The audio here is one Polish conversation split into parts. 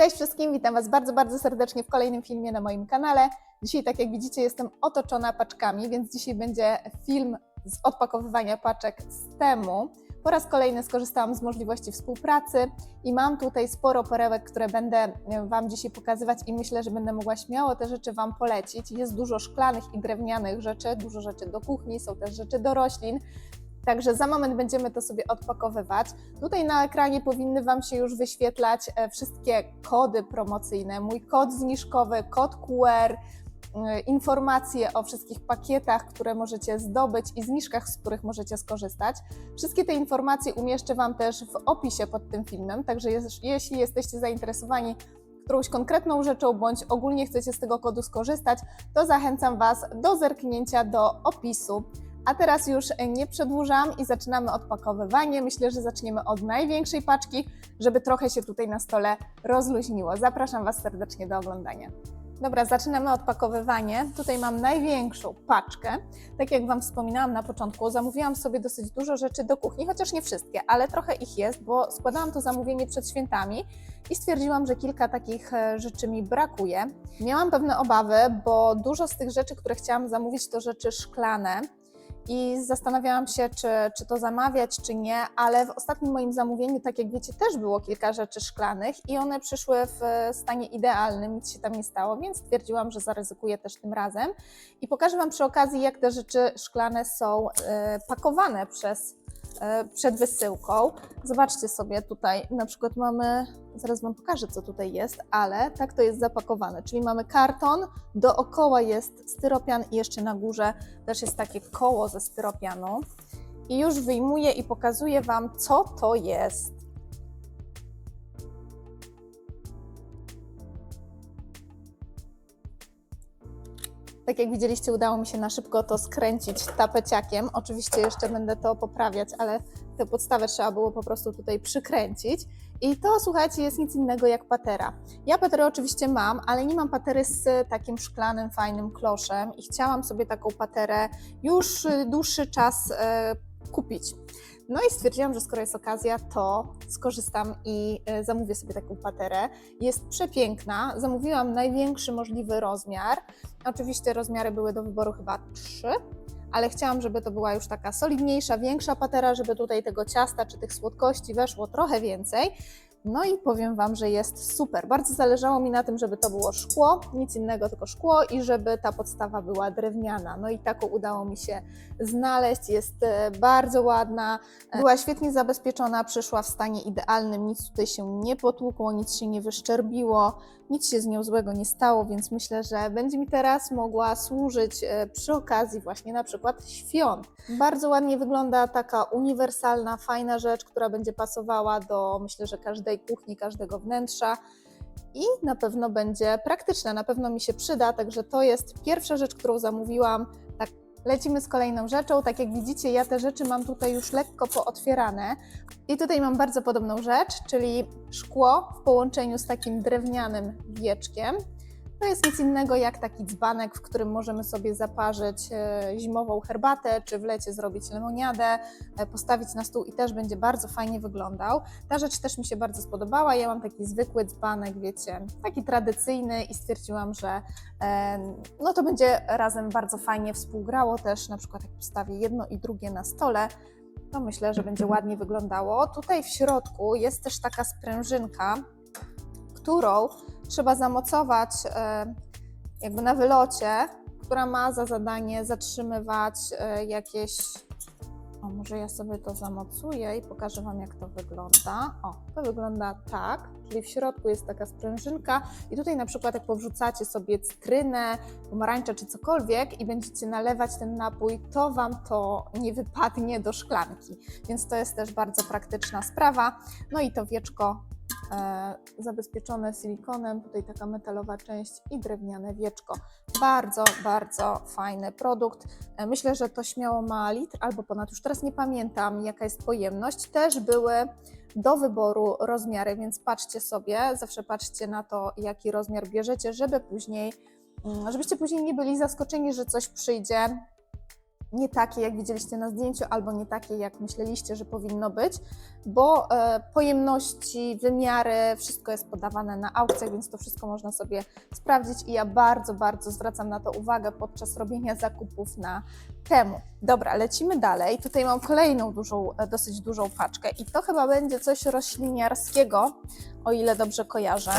Cześć wszystkim, witam Was bardzo, bardzo serdecznie w kolejnym filmie na moim kanale. Dzisiaj, tak jak widzicie, jestem otoczona paczkami, więc dzisiaj będzie film z odpakowywania paczek z temu. Po raz kolejny skorzystałam z możliwości współpracy i mam tutaj sporo perełek, które będę Wam dzisiaj pokazywać i myślę, że będę mogła śmiało te rzeczy Wam polecić. Jest dużo szklanych i drewnianych rzeczy, dużo rzeczy do kuchni, są też rzeczy do roślin. Także za moment będziemy to sobie odpakowywać. Tutaj na ekranie powinny Wam się już wyświetlać e, wszystkie kody promocyjne, mój kod zniżkowy, kod QR, y, informacje o wszystkich pakietach, które możecie zdobyć i zniżkach, z których możecie skorzystać. Wszystkie te informacje umieszczę Wam też w opisie pod tym filmem, także jeśli jesteście zainteresowani którąś konkretną rzeczą bądź ogólnie chcecie z tego kodu skorzystać, to zachęcam Was do zerknięcia do opisu. A teraz już nie przedłużam i zaczynamy odpakowywanie. Myślę, że zaczniemy od największej paczki, żeby trochę się tutaj na stole rozluźniło. Zapraszam Was serdecznie do oglądania. Dobra, zaczynamy odpakowywanie. Tutaj mam największą paczkę. Tak jak Wam wspominałam na początku, zamówiłam sobie dosyć dużo rzeczy do kuchni, chociaż nie wszystkie, ale trochę ich jest, bo składałam to zamówienie przed świętami i stwierdziłam, że kilka takich e, rzeczy mi brakuje. Miałam pewne obawy, bo dużo z tych rzeczy, które chciałam zamówić, to rzeczy szklane i zastanawiałam się, czy, czy to zamawiać, czy nie, ale w ostatnim moim zamówieniu, tak jak wiecie, też było kilka rzeczy szklanych i one przyszły w stanie idealnym, nic się tam nie stało, więc stwierdziłam, że zaryzykuję też tym razem. I pokażę Wam przy okazji, jak te rzeczy szklane są e, pakowane przez przed wysyłką. Zobaczcie sobie tutaj, na przykład mamy, zaraz Wam pokażę, co tutaj jest, ale tak to jest zapakowane, czyli mamy karton, dookoła jest styropian i jeszcze na górze też jest takie koło ze styropianu. I już wyjmuję i pokazuję Wam, co to jest. Tak jak widzieliście, udało mi się na szybko to skręcić tapeciakiem. Oczywiście jeszcze będę to poprawiać, ale tę podstawę trzeba było po prostu tutaj przykręcić. I to, słuchajcie, jest nic innego jak patera. Ja paterę oczywiście mam, ale nie mam patery z takim szklanym, fajnym kloszem i chciałam sobie taką paterę już dłuższy czas e, kupić. No i stwierdziłam, że skoro jest okazja, to skorzystam i e, zamówię sobie taką paterę. Jest przepiękna. Zamówiłam największy możliwy rozmiar. Oczywiście rozmiary były do wyboru chyba trzy, ale chciałam, żeby to była już taka solidniejsza, większa patera, żeby tutaj tego ciasta czy tych słodkości weszło trochę więcej. No i powiem Wam, że jest super. Bardzo zależało mi na tym, żeby to było szkło, nic innego, tylko szkło i żeby ta podstawa była drewniana. No i taką udało mi się znaleźć. Jest e, bardzo ładna, była świetnie zabezpieczona, przyszła w stanie idealnym, nic tutaj się nie potłukło, nic się nie wyszczerbiło, nic się z nią złego nie stało, więc myślę, że będzie mi teraz mogła służyć e, przy okazji właśnie na przykład świąt. Bardzo ładnie wygląda taka uniwersalna, fajna rzecz, która będzie pasowała do myślę, że każdej kuchni, każdego wnętrza i na pewno będzie praktyczna, na pewno mi się przyda, także to jest pierwsza rzecz, którą zamówiłam. Tak, lecimy z kolejną rzeczą. Tak jak widzicie, ja te rzeczy mam tutaj już lekko pootwierane. I tutaj mam bardzo podobną rzecz, czyli szkło w połączeniu z takim drewnianym wieczkiem. To jest nic innego jak taki dzbanek, w którym możemy sobie zaparzyć e, zimową herbatę, czy w lecie zrobić lemoniadę, e, postawić na stół i też będzie bardzo fajnie wyglądał. Ta rzecz też mi się bardzo spodobała. Ja mam taki zwykły dzbanek, wiecie, taki tradycyjny i stwierdziłam, że e, no to będzie razem bardzo fajnie współgrało też, na przykład jak postawię jedno i drugie na stole, to myślę, że będzie ładnie wyglądało. Tutaj w środku jest też taka sprężynka, którą trzeba zamocować e, jakby na wylocie, która ma za zadanie zatrzymywać e, jakieś. O, może ja sobie to zamocuję i pokażę Wam, jak to wygląda. O, to wygląda tak, czyli w środku jest taka sprężynka i tutaj na przykład jak powrzucacie sobie cytrynę, pomarańcze czy cokolwiek i będziecie nalewać ten napój, to Wam to nie wypadnie do szklanki. Więc to jest też bardzo praktyczna sprawa. No i to wieczko zabezpieczone silikonem, tutaj taka metalowa część i drewniane wieczko. Bardzo, bardzo fajny produkt. E, myślę, że to śmiało ma litr albo ponad, już teraz nie pamiętam jaka jest pojemność. Też były do wyboru rozmiary, więc patrzcie sobie, zawsze patrzcie na to, jaki rozmiar bierzecie, żeby później, mm, żebyście później nie byli zaskoczeni, że coś przyjdzie nie takie, jak widzieliście na zdjęciu, albo nie takie, jak myśleliście, że powinno być, bo e, pojemności, wymiary, wszystko jest podawane na aukcjach, więc to wszystko można sobie sprawdzić i ja bardzo, bardzo zwracam na to uwagę podczas robienia zakupów na temu. Dobra, lecimy dalej. Tutaj mam kolejną dużą, e, dosyć dużą paczkę i to chyba będzie coś rośliniarskiego, o ile dobrze kojarzę.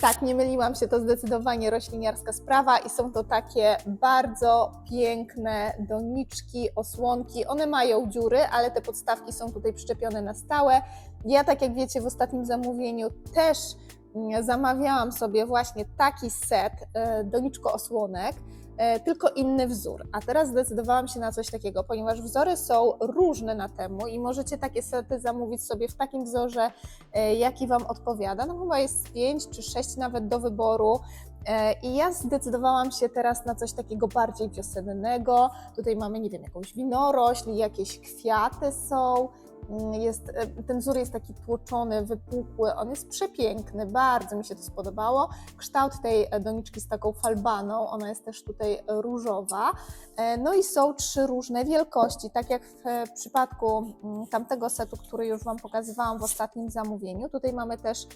Tak, nie myliłam się, to zdecydowanie rośliniarska sprawa i są to takie bardzo piękne doniczki, osłonki. One mają dziury, ale te podstawki są tutaj przyczepione na stałe. Ja, tak jak wiecie, w ostatnim zamówieniu też mm, zamawiałam sobie właśnie taki set e, doniczko osłonek, e, tylko inny wzór. A teraz zdecydowałam się na coś takiego, ponieważ wzory są różne na temu i możecie takie sety zamówić sobie w takim wzorze, e, jaki Wam odpowiada. No chyba jest 5 czy 6 nawet do wyboru. E, I ja zdecydowałam się teraz na coś takiego bardziej wiosennego. Tutaj mamy, nie wiem, jakąś winorośl, jakieś kwiaty są. Mm, Jest, e, ten wzór jest taki tłoczony, wypukły, on jest przepiękny, bardzo mi się to spodobało. Kształt tej e, doniczki z taką falbaną, ona jest też tutaj różowa. E, No i są trzy różne wielkości, tak jak w przypadku mm, tamtego setu, który już Wam pokazywałam w ostatnim zamówieniu. Tutaj mamy też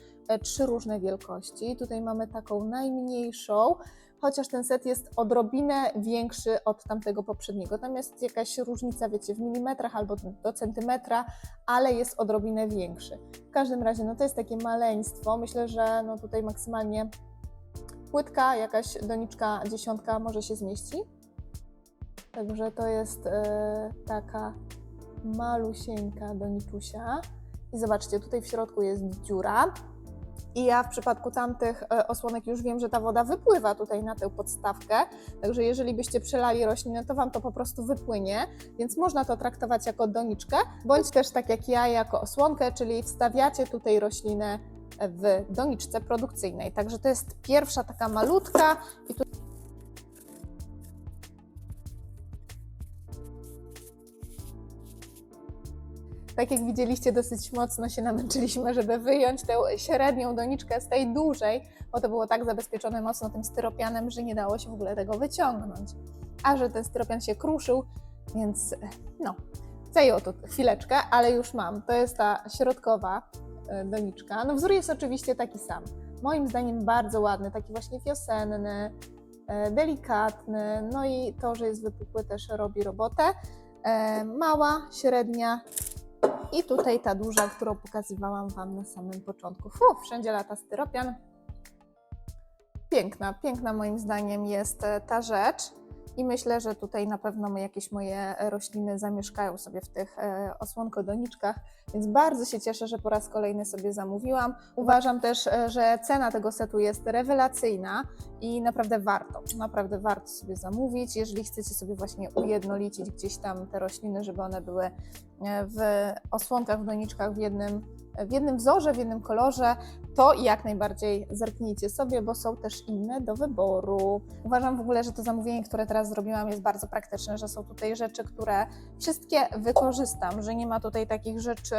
trzy różne wielkości. Tutaj mamy taką najmniejszą, chociaż ten set jest odrobinę większy od tamtego poprzedniego. Tam jest jakaś różnica, wiecie, w milimetrach albo do centymetra, ale jest odrobinę większy. W każdym razie, no to jest takie maleństwo. Myślę, że no tutaj maksymalnie płytka, jakaś doniczka dziesiątka może się zmieści. Także to jest e, taka malusieńka doniczusia. I zobaczcie, tutaj w środku jest dziura. I ja w przypadku tamtych e, osłonek już wiem, że ta woda wypływa tutaj na tę podstawkę. Także jeżeli byście przelali roślinę, to Wam to po prostu wypłynie. Więc można to traktować jako doniczkę, bądź też tak jak ja, jako osłonkę, czyli wstawiacie tutaj roślinę w doniczce produkcyjnej. Także to jest pierwsza taka malutka i Tak jak widzieliście, dosyć mocno się namęczyliśmy, żeby wyjąć tę średnią doniczkę z tej dużej, bo to było tak zabezpieczone mocno tym styropianem, że nie dało się w ogóle tego wyciągnąć. A że ten styropian się kruszył, więc no, zajęło to chwileczkę, ale już mam. To jest ta środkowa e, doniczka. No wzór jest oczywiście taki sam. Moim zdaniem bardzo ładny, taki właśnie wiosenny, e, delikatny, no i to, że jest wypukły też robi robotę. E, Mała, średnia i tutaj ta duża, którą pokazywałam Wam na samym początku. Fu, wszędzie lata styropian. Piękna, piękna moim zdaniem jest e, ta rzecz. I myślę, że tutaj na pewno jakieś moje rośliny zamieszkają sobie w tych e, osłonkodoniczkach, więc bardzo się cieszę, że po raz kolejny sobie zamówiłam. Uważam też, e, że cena tego setu jest rewelacyjna i naprawdę warto, naprawdę warto sobie zamówić, jeżeli chcecie sobie właśnie ujednolicić gdzieś tam te rośliny, żeby one były e, w osłonkach, w doniczkach w jednym, w jednym wzorze, w jednym kolorze, to jak najbardziej zerknijcie sobie, bo są też inne do wyboru. Uważam w ogóle, że to zamówienie, które teraz zrobiłam, jest bardzo praktyczne, że są tutaj rzeczy, które wszystkie wykorzystam, że nie ma tutaj takich rzeczy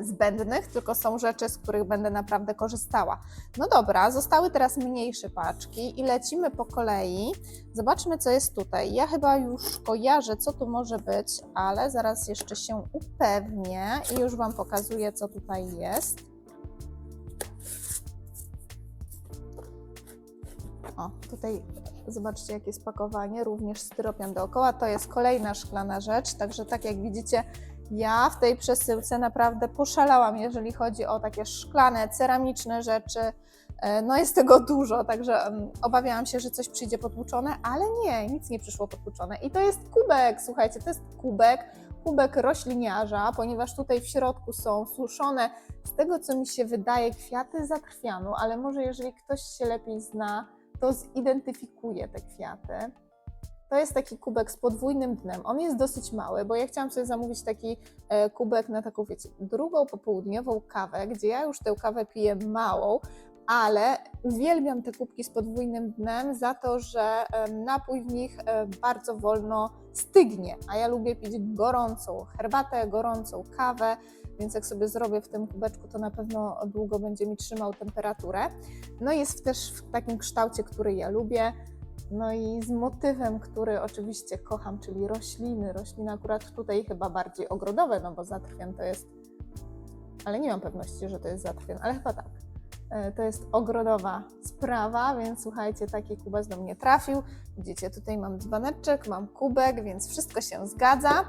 zbędnych, tylko są rzeczy, z których będę naprawdę korzystała. No dobra, zostały teraz mniejsze paczki i lecimy po kolei. Zobaczmy, co jest tutaj. Ja chyba już kojarzę, co tu może być, ale zaraz jeszcze się upewnię i już Wam pokazuję, co tutaj jest. O, tutaj zobaczcie, jakie spakowanie, również styropian dookoła. To jest kolejna szklana rzecz, także tak jak widzicie, ja w tej przesyłce naprawdę poszalałam, jeżeli chodzi o takie szklane, ceramiczne rzeczy. E, No jest tego dużo, także em, obawiałam się, że coś przyjdzie potłuczone, ale nie, nic nie przyszło potłuczone. I to jest kubek, słuchajcie, to jest kubek, kubek rośliniarza, ponieważ tutaj w środku są suszone, z tego co mi się wydaje, kwiaty zakrwianu, ale może jeżeli ktoś się lepiej zna, to zidentyfikuje te kwiaty. To jest taki kubek z podwójnym dnem. On jest dosyć mały, bo ja chciałam sobie zamówić taki e, kubek na taką, wiecie, drugą popołudniową kawę, gdzie ja już tę kawę piję małą, ale uwielbiam te kubki z podwójnym dnem za to, że napój w nich e, bardzo wolno stygnie, a ja lubię pić gorącą herbatę, gorącą kawę, więc jak sobie zrobię w tym kubeczku, to na pewno długo będzie mi trzymał temperaturę. No jest też w takim kształcie, który ja lubię. No i z motywem, który oczywiście kocham, czyli rośliny. Rośliny akurat tutaj chyba bardziej ogrodowe, no bo zatrwian to jest, ale nie mam pewności, że to jest zatrwian, ale chyba tak. E, To jest ogrodowa sprawa, więc słuchajcie, taki kubek do mnie trafił. Widzicie, tutaj mam dzbaneczek, mam kubek, więc wszystko się zgadza.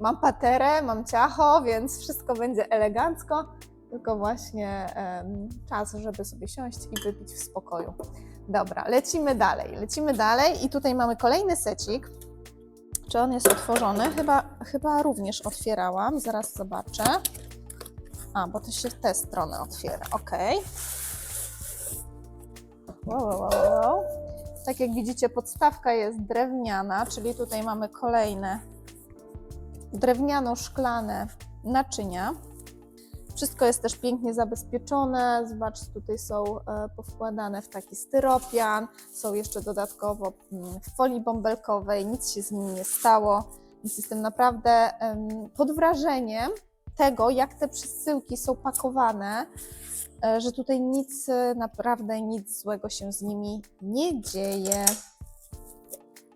Mam paterę, mam ciacho, więc wszystko będzie elegancko, tylko właśnie em, czas, żeby sobie siąść i wypić w spokoju. Dobra, lecimy dalej, lecimy dalej i tutaj mamy kolejny secik. Czy on jest otworzony? Chyba, chyba również otwierałam, zaraz zobaczę. A, bo to się w tę stronę otwiera, ok. Wow, wow, wow. Tak jak widzicie, podstawka jest drewniana, czyli tutaj mamy kolejne drewniano-szklane naczynia. Wszystko jest też pięknie zabezpieczone. Zobaczcie, tutaj są e, powkładane w taki styropian, są jeszcze dodatkowo mm, w folii bąbelkowej, nic się z nimi nie stało. Więc jestem naprawdę pod wrażeniem tego, jak te przesyłki są pakowane, że tutaj nic, e, naprawdę nic złego się z nimi nie dzieje.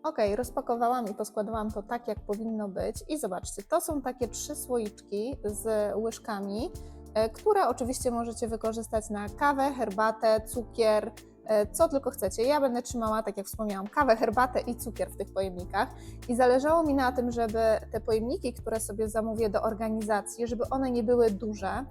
Ok, rozpakowałam i poskładałam to tak, jak powinno być. I zobaczcie, to są takie trzy słoiczki z łyżkami, e, które oczywiście możecie wykorzystać na kawę, herbatę, cukier, e, co tylko chcecie. Ja będę trzymała, tak jak wspomniałam, kawę, herbatę i cukier w tych pojemnikach. I zależało mi na tym, żeby te pojemniki, które sobie zamówię do organizacji, żeby one nie były duże,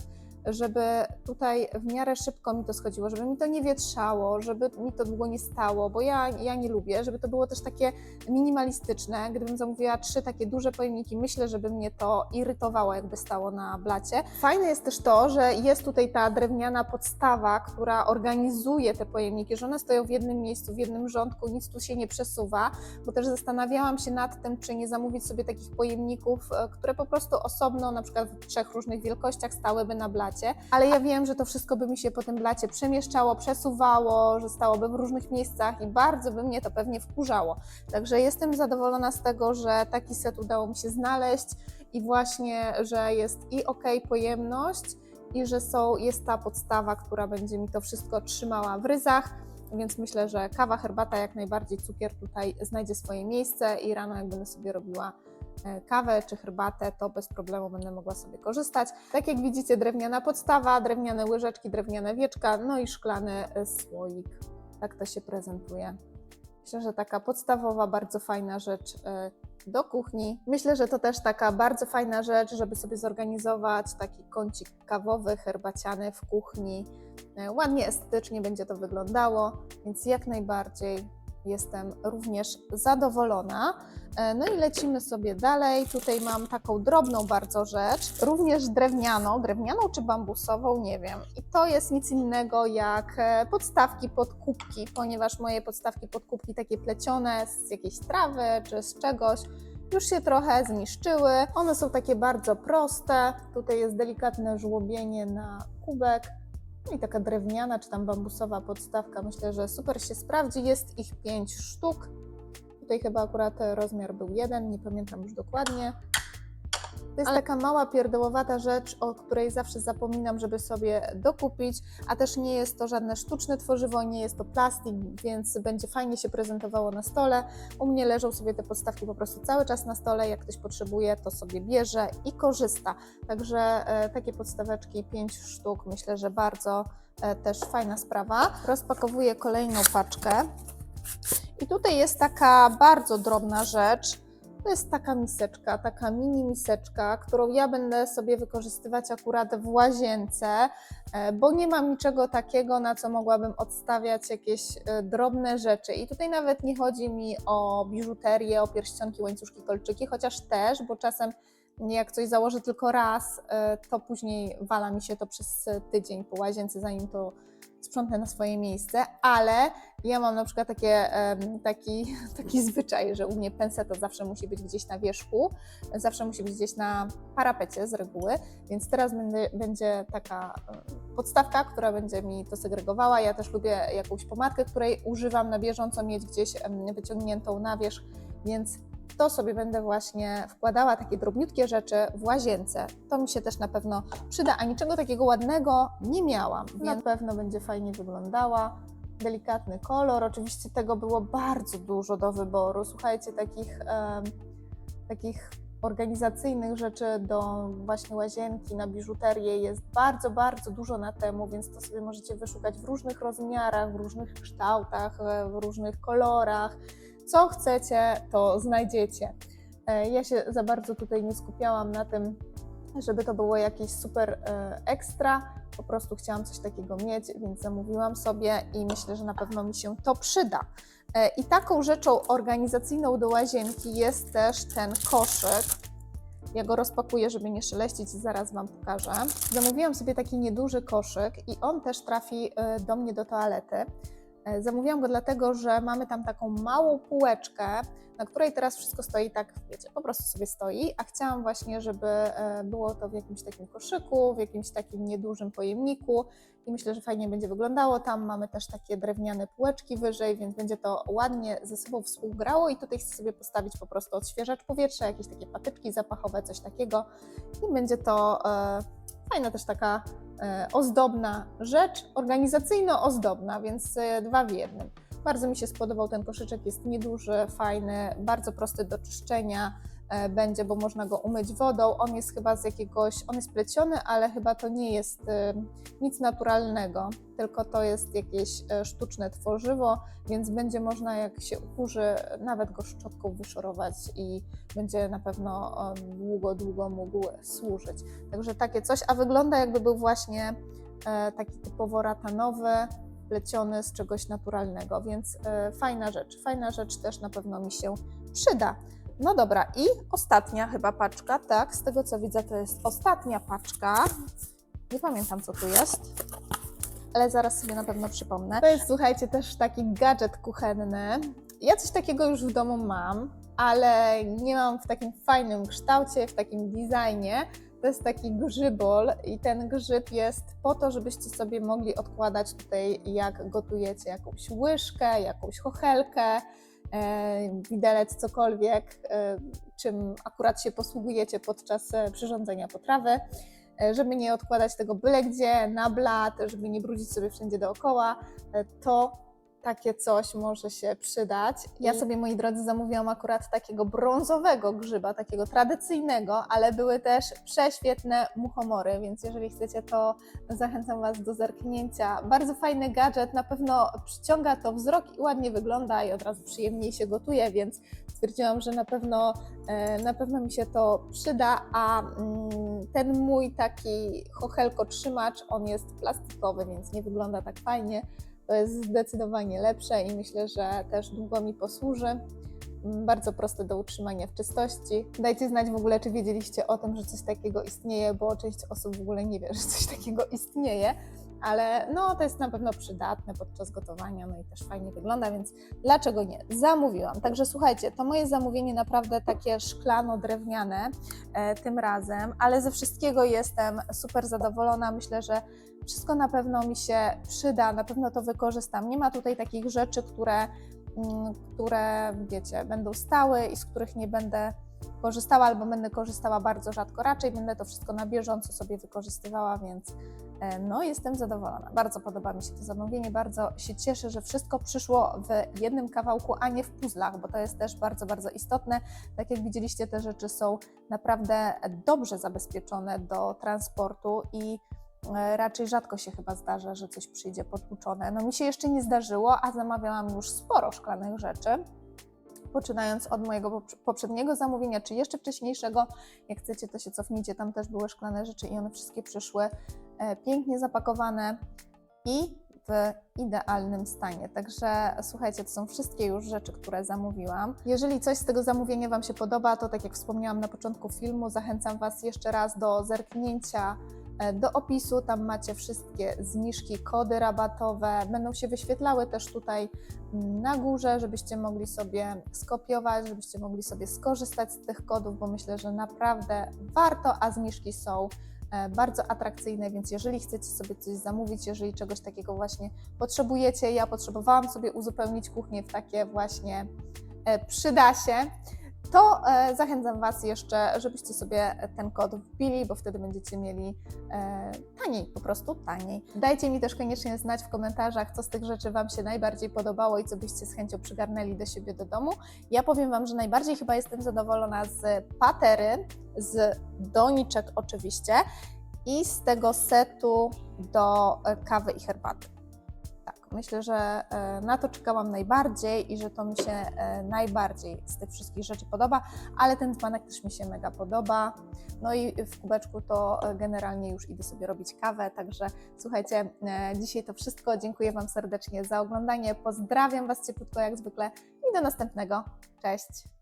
żeby tutaj w miarę szybko mi to schodziło, żeby mi to nie wietrzało, żeby mi to długo nie stało, bo ja, ja nie lubię, żeby to było też takie minimalistyczne. Gdybym zamówiła trzy takie duże pojemniki, myślę, żeby mnie to irytowało, jakby stało na blacie. Fajne jest też to, że jest tutaj ta drewniana podstawa, która organizuje te pojemniki, że one stoją w jednym miejscu, w jednym rządku, nic tu się nie przesuwa, bo też zastanawiałam się nad tym, czy nie zamówić sobie takich pojemników, e, które po prostu osobno, na przykład w trzech różnych wielkościach stałyby na blacie, ale ja wiem, że to wszystko by mi się po tym blacie przemieszczało, przesuwało, że stałoby w różnych miejscach i bardzo by mnie to pewnie wkurzało. Także jestem zadowolona z tego, że taki set udało mi się znaleźć i właśnie, że jest i ok pojemność i że są, jest ta podstawa, która będzie mi to wszystko trzymała w ryzach. Więc myślę, że kawa, herbata, jak najbardziej cukier tutaj znajdzie swoje miejsce i rano, jak będę sobie robiła kawę czy herbatę, to bez problemu będę mogła sobie korzystać. Tak jak widzicie, drewniana podstawa, drewniane łyżeczki, drewniane wieczka, no i szklany e, słoik. Tak to się prezentuje. Myślę, że taka podstawowa, bardzo fajna rzecz e, do kuchni. Myślę, że to też taka bardzo fajna rzecz, żeby sobie zorganizować taki kącik kawowy, herbaciany w kuchni. E, Ładnie, estetycznie będzie to wyglądało, więc jak najbardziej jestem również zadowolona. E, No i lecimy sobie dalej. Tutaj mam taką drobną bardzo rzecz, również drewnianą, drewnianą czy bambusową, nie wiem. I to jest nic innego jak e, podstawki pod kubki, ponieważ moje podstawki pod kubki takie plecione z jakiejś trawy czy z czegoś już się trochę zniszczyły. One są takie bardzo proste. Tutaj jest delikatne żłobienie na kubek. I taka drewniana czy tam bambusowa podstawka, myślę, że super się sprawdzi. Jest ich 5 sztuk. Tutaj chyba akurat rozmiar był jeden, nie pamiętam już dokładnie. To jest Ale- taka mała, pierdołowata rzecz, o której zawsze zapominam, żeby sobie dokupić, a też nie jest to żadne sztuczne tworzywo, nie jest to plastik, więc będzie fajnie się prezentowało na stole. U mnie leżą sobie te podstawki po prostu cały czas na stole, jak ktoś potrzebuje, to sobie bierze i korzysta. Także e, takie podstaweczki, 5 sztuk, myślę, że bardzo e, też fajna sprawa. Rozpakowuję kolejną paczkę. I tutaj jest taka bardzo drobna rzecz. To jest taka miseczka, taka mini miseczka, którą ja będę sobie wykorzystywać akurat w łazience, e, bo nie mam niczego takiego, na co mogłabym odstawiać jakieś e, drobne rzeczy. I tutaj nawet nie chodzi mi o biżuterię, o pierścionki, łańcuszki, kolczyki, chociaż też, bo czasem jak coś założę tylko raz, e, to później wala mi się to przez tydzień po łazience, zanim to sprzątnę na swoje miejsce, ale ja mam na przykład takie, taki, taki zwyczaj, że u mnie penseta zawsze musi być gdzieś na wierzchu, zawsze musi być gdzieś na parapecie z reguły, więc teraz będzie, będzie taka podstawka, która będzie mi to segregowała. Ja też lubię jakąś pomadkę, której używam na bieżąco, mieć gdzieś wyciągniętą na wierzch, więc to sobie będę właśnie wkładała takie drobniutkie rzeczy w łazience. To mi się też na pewno przyda, a niczego takiego ładnego nie miałam. Na pewno będzie fajnie wyglądała. delikatny kolor. Oczywiście tego było bardzo dużo do wyboru. Słuchajcie, takich, em, takich organizacyjnych rzeczy do właśnie łazienki, na biżuterię jest bardzo, bardzo dużo na temu, więc to sobie możecie wyszukać w różnych rozmiarach, w różnych kształtach, e, w różnych kolorach. Co chcecie, to znajdziecie. E, Ja się za bardzo tutaj nie skupiałam na tym, żeby to było jakieś super e, ekstra. Po prostu chciałam coś takiego mieć, więc zamówiłam sobie i myślę, że na pewno mi się to przyda. E, I taką rzeczą organizacyjną do łazienki jest też ten koszyk. Ja go rozpakuję, żeby nie szeleścić zaraz Wam pokażę. Zamówiłam sobie taki nieduży koszyk i on też trafi do mnie do toalety. E, Zamówiłam go dlatego, że mamy tam taką małą półeczkę, na której teraz wszystko stoi tak, wiecie, po prostu sobie stoi, a chciałam właśnie, żeby e, było to w jakimś takim koszyku, w jakimś takim niedużym pojemniku i myślę, że fajnie będzie wyglądało. Tam mamy też takie drewniane półeczki wyżej, więc będzie to ładnie ze sobą współgrało i tutaj chcę sobie postawić po prostu odświeżacz powietrza, jakieś takie patyczki zapachowe, coś takiego i będzie to e, fajna też taka ozdobna rzecz, organizacyjno-ozdobna, więc e, dwa w jednym. Bardzo mi się spodobał ten koszyczek, jest nieduży, fajny, bardzo prosty do czyszczenia e, będzie, bo można go umyć wodą. On jest chyba z jakiegoś, on jest pleciony, ale chyba to nie jest e, nic naturalnego, tylko to jest jakieś e, sztuczne tworzywo, więc będzie można jak się ukurzy, nawet go szczotką wyszorować i będzie na pewno e, długo, długo mógł służyć. Także takie coś, a wygląda jakby był właśnie e, taki typowo ratanowy, pleciony z czegoś naturalnego, więc e, fajna rzecz. Fajna rzecz też na pewno mi się przyda. No dobra, i ostatnia chyba paczka, tak, z tego co widzę, to jest ostatnia paczka. Nie pamiętam, co tu jest, ale zaraz sobie na pewno przypomnę. To jest, słuchajcie, też taki gadżet kuchenny. Ja coś takiego już w domu mam, ale nie mam w takim fajnym kształcie, w takim designie. To jest taki grzybol i ten grzyb jest po to, żebyście sobie mogli odkładać tutaj, jak gotujecie jakąś łyżkę, jakąś chochelkę, widelec, cokolwiek, e, czym akurat się posługujecie podczas e, przyrządzenia potrawy, e, żeby nie odkładać tego byle gdzie, na blat, żeby nie brudzić sobie wszędzie dookoła, e, to takie coś może się przydać. Ja I- sobie, moi drodzy, zamówiłam akurat takiego brązowego grzyba, takiego tradycyjnego, ale były też prześwietne muchomory, więc jeżeli chcecie, to zachęcam Was do zerknięcia. Bardzo fajny gadżet, na pewno przyciąga to wzrok i ładnie wygląda i od razu przyjemniej się gotuje, więc stwierdziłam, że na pewno, e, na pewno mi się to przyda, a mm, ten mój taki chochelko trzymacz, on jest plastikowy, więc nie wygląda tak fajnie. To jest zdecydowanie lepsze i myślę, że też długo mi posłuży. Mm, Bardzo proste do utrzymania w czystości. Dajcie znać w ogóle, czy wiedzieliście o tym, że coś takiego istnieje, bo część osób w ogóle nie wie, że coś takiego istnieje, ale no to jest na pewno przydatne podczas gotowania, no i też fajnie wygląda, więc dlaczego nie? Zamówiłam. Także słuchajcie, to moje zamówienie naprawdę takie szklano-drewniane e, tym razem, ale ze wszystkiego jestem super zadowolona. Myślę, że wszystko na pewno mi się przyda, na pewno to wykorzystam. Nie ma tutaj takich rzeczy, które, mm, które wiecie, będą stały i z których nie będę korzystała albo będę korzystała bardzo rzadko. Raczej będę to wszystko na bieżąco sobie wykorzystywała, więc no jestem zadowolona. Bardzo podoba mi się to zamówienie, bardzo się cieszę, że wszystko przyszło w jednym kawałku, a nie w puzzlach, bo to jest też bardzo, bardzo istotne. Tak jak widzieliście, te rzeczy są naprawdę dobrze zabezpieczone do transportu i e, raczej rzadko się chyba zdarza, że coś przyjdzie potłuczone. No mi się jeszcze nie zdarzyło, a zamawiałam już sporo szklanych rzeczy. Poczynając od mojego poprze- poprzedniego zamówienia, czy jeszcze wcześniejszego, jak chcecie, to się cofnijcie, tam też były szklane rzeczy i one wszystkie przyszły e, pięknie zapakowane i w idealnym stanie. Także słuchajcie, to są wszystkie już rzeczy, które zamówiłam. Jeżeli coś z tego zamówienia Wam się podoba, to tak jak wspomniałam na początku filmu, zachęcam Was jeszcze raz do zerknięcia do opisu. Tam macie wszystkie zniżki, kody rabatowe. Będą się wyświetlały też tutaj mm, na górze, żebyście mogli sobie skopiować, żebyście mogli sobie skorzystać z tych kodów, bo myślę, że naprawdę warto, a zniżki są e, bardzo atrakcyjne, więc jeżeli chcecie sobie coś zamówić, jeżeli czegoś takiego właśnie potrzebujecie, ja potrzebowałam sobie uzupełnić kuchnię w takie właśnie e, przyda się, to e, zachęcam Was jeszcze, żebyście sobie ten kod wbili, bo wtedy będziecie mieli e, taniej, po prostu taniej. Dajcie mi też koniecznie znać w komentarzach, co z tych rzeczy Wam się najbardziej podobało i co byście z chęcią przygarnęli do siebie do domu. Ja powiem Wam, że najbardziej chyba jestem zadowolona z patery, z doniczek oczywiście i z tego setu do e, kawy i herbaty. Myślę, że e, na to czekałam najbardziej i że to mi się e, najbardziej z tych wszystkich rzeczy podoba, ale ten dzbanek też mi się mega podoba. No i w kubeczku to e, generalnie już idę sobie robić kawę, także słuchajcie, dzisiaj to wszystko. Dziękuję Wam serdecznie za oglądanie. Pozdrawiam Was cieplutko jak zwykle i do następnego. Cześć!